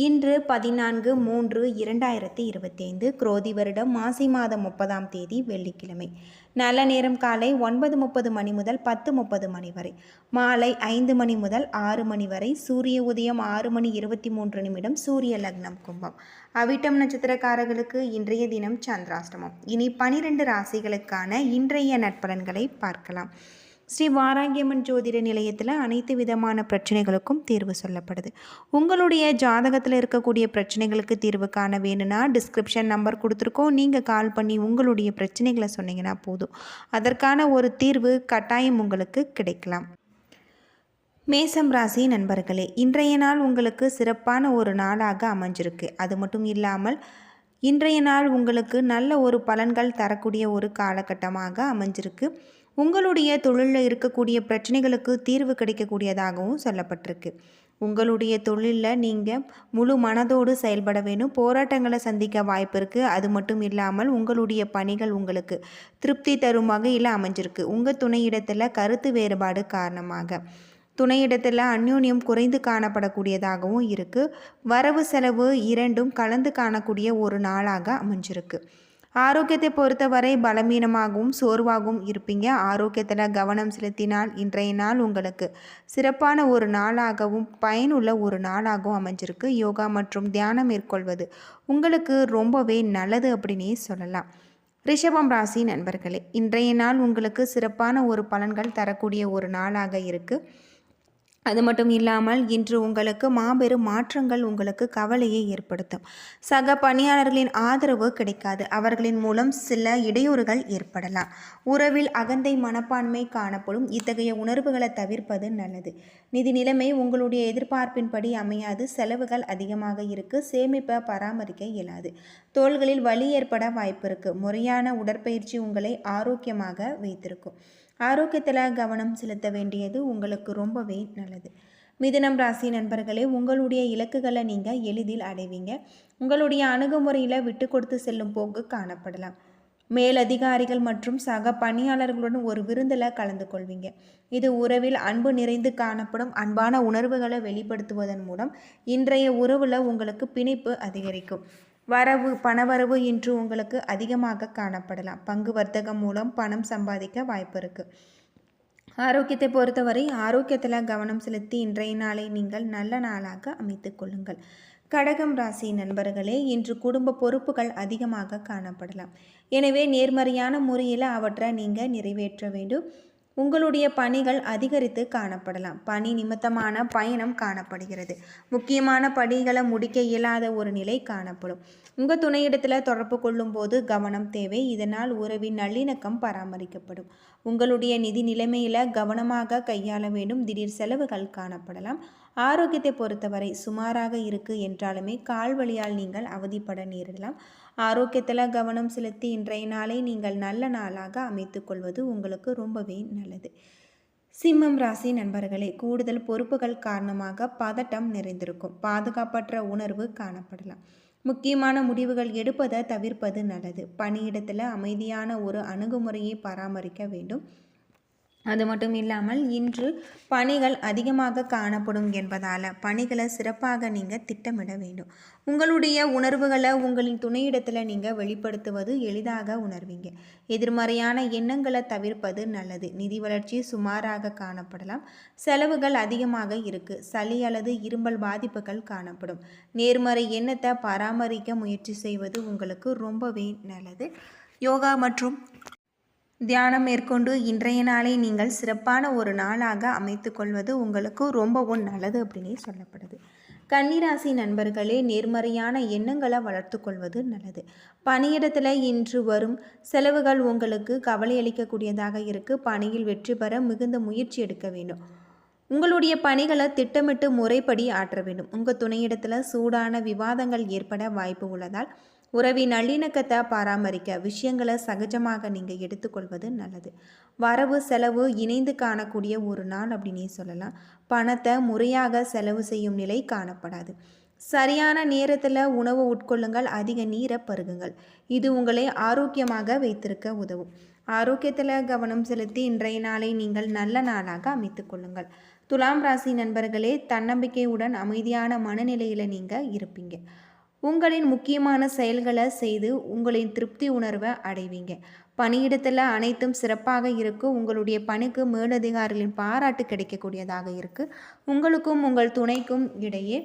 இன்று பதினான்கு மூன்று இரண்டாயிரத்தி இருபத்தைந்து குரோதி வருடம் மாசி மாதம் முப்பதாம் தேதி வெள்ளிக்கிழமை. நல்ல நேரம் காலை ஒன்பது முப்பது மணி முதல் பத்து முப்பது மணி வரை. மாலை ஐந்து மணி முதல் ஆறு மணி வரை. சூரிய உதயம் ஆறு மணி இருபத்தி மூன்று நிமிடம் சூரிய லக்னம் கும்பம். அவிட்டம் நட்சத்திரக்காரர்களுக்கு இன்றைய தினம் சந்திராஷ்டமம். இனி பனிரெண்டு ராசிகளுக்கான இன்றைய நட்பலன்களை பார்க்கலாம். ஸ்ரீ வாராகியம்மன் ஜோதிட நிலையத்தில் அனைத்து விதமான பிரச்சனைகளுக்கும் தீர்வு சொல்லப்படுது. உங்களுடைய ஜாதகத்தில் இருக்கக்கூடிய பிரச்சனைகளுக்கு தீர்வு காண வேணும்னா டிஸ்கிரிப்ஷன் நம்பர் கொடுத்துருக்கோம். நீங்கள் கால் பண்ணி உங்களுடைய பிரச்சனைகளை சொன்னீங்கன்னா போதும். அதற்கான ஒரு தீர்வு கட்டாயம் உங்களுக்கு கிடைக்கலாம். மேசம் ராசி நண்பர்களே இன்றைய நாள் உங்களுக்கு சிறப்பான ஒரு நாளாக அமைஞ்சிருக்கு. அது மட்டும் இல்லாமல் இன்றைய நாள் உங்களுக்கு நல்ல ஒரு பலன்கள் தரக்கூடிய ஒரு காலகட்டமாக அமைஞ்சிருக்கு. உங்களுடைய தொழிலில் இருக்கக்கூடிய பிரச்சனைகளுக்கு தீர்வு கிடைக்கக்கூடியதாகவும் சொல்லப்பட்டிருக்கு. உங்களுடைய தொழிலில் நீங்கள் முழு மனதோடு செயல்பட வேணும் போராட்டங்களை சந்திக்க வாய்ப்பு இருக்குது அது மட்டும் இல்லாமல் உங்களுடைய பணிகள் உங்களுக்கு திருப்தி தரும் வகையில் அமைஞ்சிருக்கு. உங்கள் துணையிடத்தில் கருத்து வேறுபாடு காரணமாக. துணையிடத்தில் அந்யோன்யம் குறைந்து காணப்படக்கூடியதாகவும் இருக்குது வரவு செலவு இரண்டும் கலந்து காணக்கூடிய ஒரு நாளாக அமைஞ்சிருக்கு. ஆரோக்கியத்தை பொறுத்தவரை பலவீனமாகவும் சோர்வாகவும் இருப்பீங்க. ஆரோக்கியத்தில் கவனம் செலுத்தினால் இன்றைய நாள் உங்களுக்கு சிறப்பான ஒரு நாளாகவும் பயனுள்ள ஒரு நாளாகவும் அமைஞ்சிருக்கு. யோகா மற்றும் தியானம் மேற்கொள்வது உங்களுக்கு ரொம்பவே நல்லது அப்படின்னே சொல்லலாம். ரிஷபம் ராசி நண்பர்களே இன்றைய நாள் உங்களுக்கு சிறப்பான ஒரு பலன்கள் தரக்கூடிய ஒரு நாளாக இருக்குது அது மட்டும் இல்லாமல் இன்று உங்களுக்கு மாபெரும் மாற்றங்கள் உங்களுக்கு கவலையை ஏற்படுத்தும். சக பணியாளர்களின் ஆதரவு கிடைக்காது. அவர்களின் மூலம் சில இடையூறுகள் ஏற்படலாம். உறவில் அகந்தை மனப்பான்மை காணப்படும். இத்தகைய உணர்வுகளை தவிர்ப்பது நல்லது. நிதி நிலைமை உங்களுடைய எதிர்பார்ப்பின்படி அமையாது. செலவுகள் அதிகமாக இருக்கு. சேமிப்பை பராமரிக்க இயலாது. தோள்களில் வலி ஏற்பட வாய்ப்பு இருக்கு. முறையான உடற்பயிற்சி உங்களை ஆரோக்கியமாக வைத்திருக்கும். ஆரோக்கியத்தில் கவனம் செலுத்த வேண்டியது உங்களுக்கு ரொம்பவே நல்லது. மிதுனம் ராசி நண்பர்களே உங்களுடைய இலக்குகளை நீங்கள் எளிதில் அடைவீங்க. உங்களுடைய அணுகுமுறையில் விட்டு கொடுத்து செல்லும் போக்கு காணப்படலாம். மேலதிகாரிகள் மற்றும் சக பணியாளர்களுடன் ஒரு விருந்தில் கலந்து கொள்வீங்க. இது உறவில் அன்பு நிறைந்து காணப்படும். அன்பான உணர்வுகளை வெளிப்படுத்துவதன் மூலம் இன்றைய உறவில் உங்களுக்கு பிணைப்பு அதிகரிக்கும். வரவு பணவரவு இன்று உங்களுக்கு அதிகமாக காணப்படலாம். பங்கு வர்த்தகம் மூலம் பணம் சம்பாதிக்க வாய்ப்பு இருக்குது ஆரோக்கியத்தை பொறுத்தவரை ஆரோக்கியத்தில் கவனம் செலுத்தி இன்றைய நாளை நீங்கள் நல்ல நாளாக அமைத்து கொள்ளுங்கள். கடகம் ராசி நண்பர்களே இன்று குடும்ப பொறுப்புகள் அதிகமாக காணப்படலாம். எனவே நேர்மறையான முறையில் அவற்றை நீங்கள் நிறைவேற்ற வேண்டும். உங்களுடைய பணிகள் அதிகரித்து காணப்படலாம். பணி நிமித்தமான பயணம் காணப்படுகிறது. முக்கியமான பணிகளை முடிக்க இயலாத ஒரு நிலை காணப்படும். உங்கள் துணையிடத்தில் தொடர்பு கொள்ளும் போது கவனம் தேவை. இதனால் உறவின் நல்லிணக்கம் பராமரிக்கப்படும். உங்களுடைய நிதி நிலைமையில் கவனமாக கையாள வேண்டும். திடீர் செலவுகள் காணப்படலாம். ஆரோக்கியத்தை பொறுத்தவரை சுமாராக இருக்கு என்றாலுமே கால் வழியால் நீங்கள் அவதிப்பட நேரிடலாம். ஆரோக்கியத்தில் கவனம் செலுத்தி இன்றைய நாளை நீங்கள் நல்ல நாளாக அமைத்து கொள்வது உங்களுக்கு ரொம்பவே நல்லது. சிம்மம் ராசி நண்பர்களே கூடுதல் பொறுப்புகள் காரணமாக பதட்டம் நிறைந்திருக்கும். பாதுகாப்பற்ற உணர்வு காணப்படலாம். முக்கியமான முடிவுகள் எடுப்பதை தவிர்ப்பது நல்லது. பணியிடத்தில் அமைதியான ஒரு அணுகுமுறையை பராமரிக்க வேண்டும். அது மட்டும் இல்லாமல் இன்று பணிகள் அதிகமாக காணப்படும் என்பதால் பணிகளை சிறப்பாக நீங்கள் திட்டமிட வேண்டும். உங்களுடைய உணர்வுகளை உங்களின் துணையிடத்தில் நீங்கள் வெளிப்படுத்துவது எளிதாக உணர்வீங்க. எதிர்மறையான எண்ணங்களை தவிர்ப்பது நல்லது. நிதி வளர்ச்சி சுமாராக காணப்படலாம். செலவுகள் அதிகமாக இருக்குது சளி அல்லது இரும்பல் பாதிப்புகள் காணப்படும். நேர்மறை எண்ணத்தை பராமரிக்க முயற்சி செய்வது உங்களுக்கு ரொம்பவே நல்லது. யோகா மற்றும் தியானம் மேற்கொண்டு இன்றைய நாளை நீங்கள் சிறப்பான ஒரு நாளாக அமைத்து கொள்வது உங்களுக்கு ரொம்பவும் நல்லது அப்படின்னே சொல்லப்படுது. கன்னிராசி நண்பர்களே நேர்மறையான எண்ணங்களை வளர்த்து கொள்வது நல்லது. பணியிடத்தில் இன்று வரும் செலவுகள் உங்களுக்கு கவலை அளிக்கக்கூடியதாக இருக்குது பணியில் வெற்றி பெற மிகுந்த முயற்சி எடுக்க வேண்டும். உங்களுடைய பணிகளை திட்டமிட்டு முறைப்படி ஆற்ற வேண்டும். உங்கள் துணையிடத்தில் சூடான விவாதங்கள் ஏற்பட வாய்ப்பு உள்ளதால் உறவின் நல்லிணக்கத்தை பராமரிக்க விஷயங்களை சகஜமாக நீங்கள் எடுத்துக்கொள்வது நல்லது. வரவு செலவு இணைந்து காணக்கூடிய ஒரு நாள் அப்படின்னே சொல்லலாம். பணத்தை முறையாக செலவு செய்யும் நிலை காணப்படாது. சரியான நேரத்தில் உணவு உட்கொள்ளுங்கள் அதிக நீரை பருகுங்கள். இது உங்களை ஆரோக்கியமாக வைத்திருக்க உதவும். ஆரோக்கியத்தில் கவனம் செலுத்தி இன்றைய நாளை நீங்கள் நல்ல நாளாக அமைத்து கொள்ளுங்கள். துலாம் ராசி நண்பர்களே தன்னம்பிக்கையுடன் அமைதியான மனநிலையில் நீங்கள் இருப்பீங்க. உங்களின் முக்கியமான செயல்களை செய்து உங்களின் திருப்தி உணர்வை அடைவீங்க. பணியிடத்தில் அனைத்தும் சிறப்பாக இருக்கும் உங்களுடைய பணிக்கு மேலதிகாரிகளின் பாராட்டு கிடைக்கக்கூடியதாக இருக்குது உங்களுக்கும் உங்கள் துணைக்கும் இடையே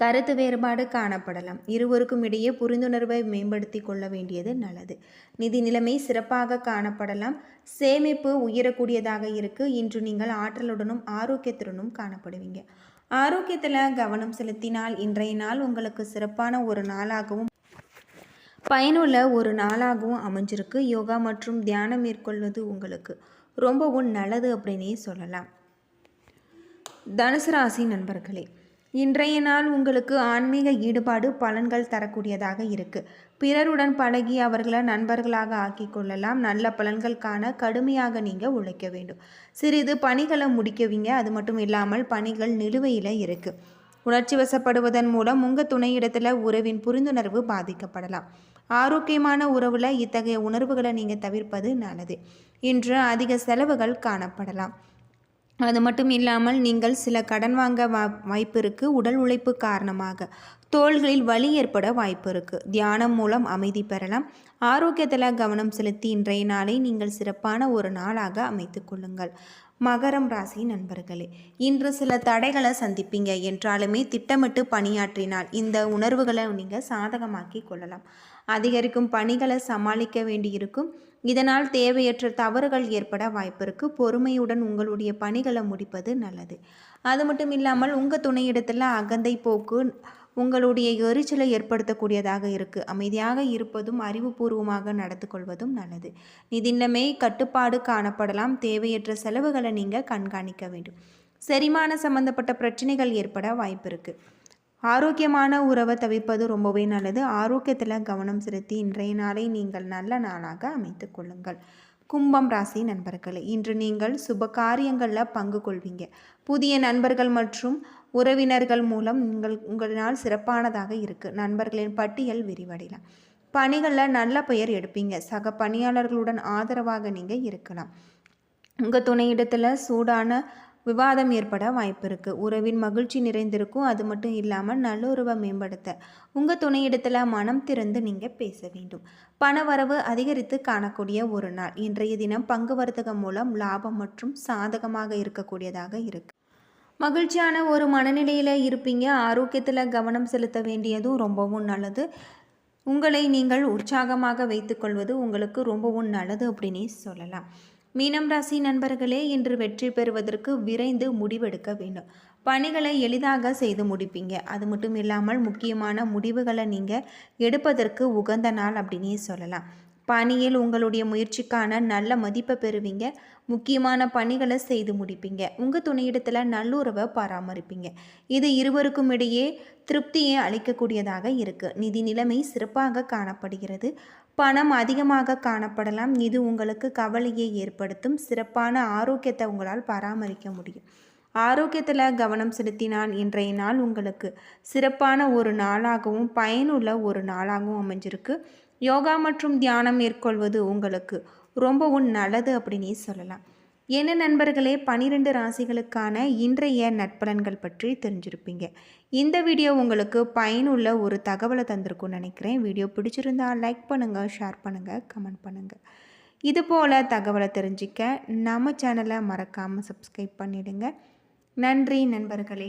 கருத்து வேறுபாடு காணப்படலாம். இருவருக்கும் இடையே புரிந்துணர்வை மேம்படுத்தி கொள்ள வேண்டியது நல்லது. நிதி நிலைமை சிறப்பாக காணப்படலாம். சேமிப்பு உயரக்கூடியதாக இருக்குது இன்று நீங்கள் ஆற்றலுடனும் ஆரோக்கியத்துடனும் காணப்படுவீங்க. ஆரோக்கியத்தில் கவனம் செலுத்தினால் இன்றைய நாள் உங்களுக்கு சிறப்பான ஒரு நாளாகவும் பயனுள்ள ஒரு நாளாகவும் அமைஞ்சிருக்கு. யோகா மற்றும் தியானம் மேற்கொள்வது உங்களுக்கு ரொம்பவும் நல்லது அப்படின்னே சொல்லலாம். தனுசு ராசி நண்பர்களே இன்றைய நாள் உங்களுக்கு ஆன்மீக ஈடுபாடு பலன்கள் தரக்கூடியதாக இருக்குது பிறருடன் பழகி அவர்களை நண்பர்களாக ஆக்கி கொள்ளலாம். நல்ல பலன்கள் காண கடுமையாக நீங்கள் உழைக்க வேண்டும். சிறிது பணிகளை முடிக்கவீங்க. அது மட்டும் இல்லாமல் பணிகள் நிலுவையில் இருக்குது உணர்ச்சி வசப்படுவதன் மூலம் உங்கள் துணையிடத்தில் உறவின் புரிந்துணர்வு பாதிக்கப்படலாம். ஆரோக்கியமான உறவில் இத்தகைய உணர்வுகளை நீங்கள் தவிர்ப்பது நல்லது. இன்று அதிக செலவுகள் காணப்படலாம். அது மட்டும் இல்லாமல் நீங்கள் சில கடன் வாங்க வா வாய்ப்பு இருக்குது உடல் உழைப்பு காரணமாக. தோள்களில் வலி ஏற்பட வாய்ப்பு இருக்குது தியானம் மூலம் அமைதி பெறலாம். ஆரோக்கியத்தில் கவனம் செலுத்தி இன்றைய நாளை நீங்கள் சிறப்பான ஒரு நாளாக அமைத்து கொள்ளுங்கள். மகரம் ராசி நண்பர்களே இன்று சில தடைகளை சந்திப்பீங்க. என்றாலுமே திட்டமிட்டு பணியாற்றினால் இந்த உணர்வுகளை நீங்கள் சாதகமாக்கி கொள்ளலாம். அதிகரிக்கும் பணிகளை சமாளிக்க வேண்டியிருக்கும். இதனால் தேவையற்ற தவறுகள் ஏற்பட வாய்ப்பு பொறுமையுடன் உங்களுடைய பணிகளை முடிப்பது நல்லது. அது மட்டும் இல்லாமல் உங்கள் துணையிடத்தில் அகந்தை போக்கு உங்களுடைய எரிச்சலை ஏற்படுத்தக்கூடியதாக இருக்குது அமைதியாக இருப்பதும் அறிவுபூர்வமாக நடந்து கொள்வதும் நல்லது நிதிநிலைமை கட்டுப்பாடு காணப்படலாம். தேவையற்ற செலவுகளை நீங்கள் கண்காணிக்க வேண்டும். செரிமான சம்பந்தப்பட்ட பிரச்சனைகள் ஏற்பட வாய்ப்பு இருக்குது ஆரோக்கியமான உறவை தவிர்ப்பது ரொம்பவே நல்லது. ஆரோக்கியத்தில் கவனம் செலுத்தி இன்றைய நாளை நீங்கள் நல்ல நாளாக அமைத்து கொள்ளுங்கள். கும்பம் ராசி நண்பர்களே இன்று நீங்கள் சுப காரியங்களில் பங்கு கொள்வீங்க. புதிய நண்பர்கள் மற்றும் உறவினர்கள் மூலம் நீங்கள் உங்களால் சிறப்பானதாக இருக்குது நண்பர்களின் பட்டியல் விரிவடையலாம். பணிகளில் நல்ல பெயர் எடுப்பீங்க. சக பணியாளர்களுடன் ஆதரவாக நீங்கள் இருக்கலாம். உங்கள் துணையிடத்தில் சூடான விவாதம் ஏற்பட வாய்ப்பு இருக்குது உறவின் மகிழ்ச்சி நிறைந்திருக்கும். அது மட்டும் இல்லாமல் நல்லுறவை மேம்படுத்த உங்கள் துணையிடத்தில் மனம் திறந்து நீங்கள் பேச வேண்டும். பண வரவு அதிகரித்து காணக்கூடிய ஒரு நாள். இன்றைய தினம் பங்கு வர்த்தகம் மூலம் லாபம் மற்றும் சாதகமாக இருக்கக்கூடியதாக இருக்கு. மகிழ்ச்சியான ஒரு மனநிலையில் இருப்பீங்க. ஆரோக்கியத்தில் கவனம் செலுத்த வேண்டியதும் ரொம்பவும் நல்லது. உங்களை நீங்கள் உற்சாகமாக வைத்துக்கொள்வது உங்களுக்கு ரொம்பவும் நல்லது அப்படின்னே சொல்லலாம். மீனம் ராசி நண்பர்களே இன்று வெற்றி பெறுவதற்கு விரைந்து முடிவெடுக்க வேண்டும். பணிகளை எளிதாக செய்து முடிப்பீங்க. அது மட்டும் இல்லாமல் முக்கியமான முடிவுகளை நீங்கள் எடுப்பதற்கு உகந்த நாள் அப்படின்னே சொல்லலாம். பணியில் உங்களுடைய முயற்சிக்கான நல்ல மதிப்பை பெறுவீங்க. முக்கியமான பணிகளை செய்து முடிப்பீங்க. உங்கள் துணையிடத்தில் நல்லுறவை பராமரிப்பீங்க. இது இருவருக்கும் இடையே திருப்தியை அளிக்கக்கூடியதாக இருக்குது நிதி நிலைமை சிறப்பாக காணப்படுகிறது. பணம் அதிகமாக காணப்படலாம். இது உங்களுக்கு கவலையை ஏற்படுத்தும். சிறப்பான ஆரோக்கியத்தை உங்களால் பராமரிக்க முடியும். ஆரோக்கியத்தில் கவனம் செலுத்தினால் இன்றைய நாள் உங்களுக்கு சிறப்பான ஒரு நாளாகவும் பயனுள்ள ஒரு நாளாகவும் அமைஞ்சிருக்கு. யோகா மற்றும் தியானம் மேற்கொள்வது உங்களுக்கு ரொம்பவும் நல்லது அப்படின்னே சொல்லலாம். என்ன நண்பர்களே பனிரெண்டு ராசிகளுக்கான இன்றைய நட்பலன்கள் பற்றி தெரிஞ்சிருப்பீங்க. இந்த வீடியோ உங்களுக்கு பயனுள்ள ஒரு தகவலை தந்திருக்கும்னு நினைக்கிறேன். வீடியோ பிடிச்சிருந்தால் லைக் பண்ணுங்கள் ஷேர் பண்ணுங்கள் கமெண்ட் பண்ணுங்கள் இது போல் தகவலை தெரிஞ்சிக்க நம்ம சேனலை மறக்காமல் சப்ஸ்கிரைப் பண்ணிவிடுங்க நன்றி நண்பர்களே.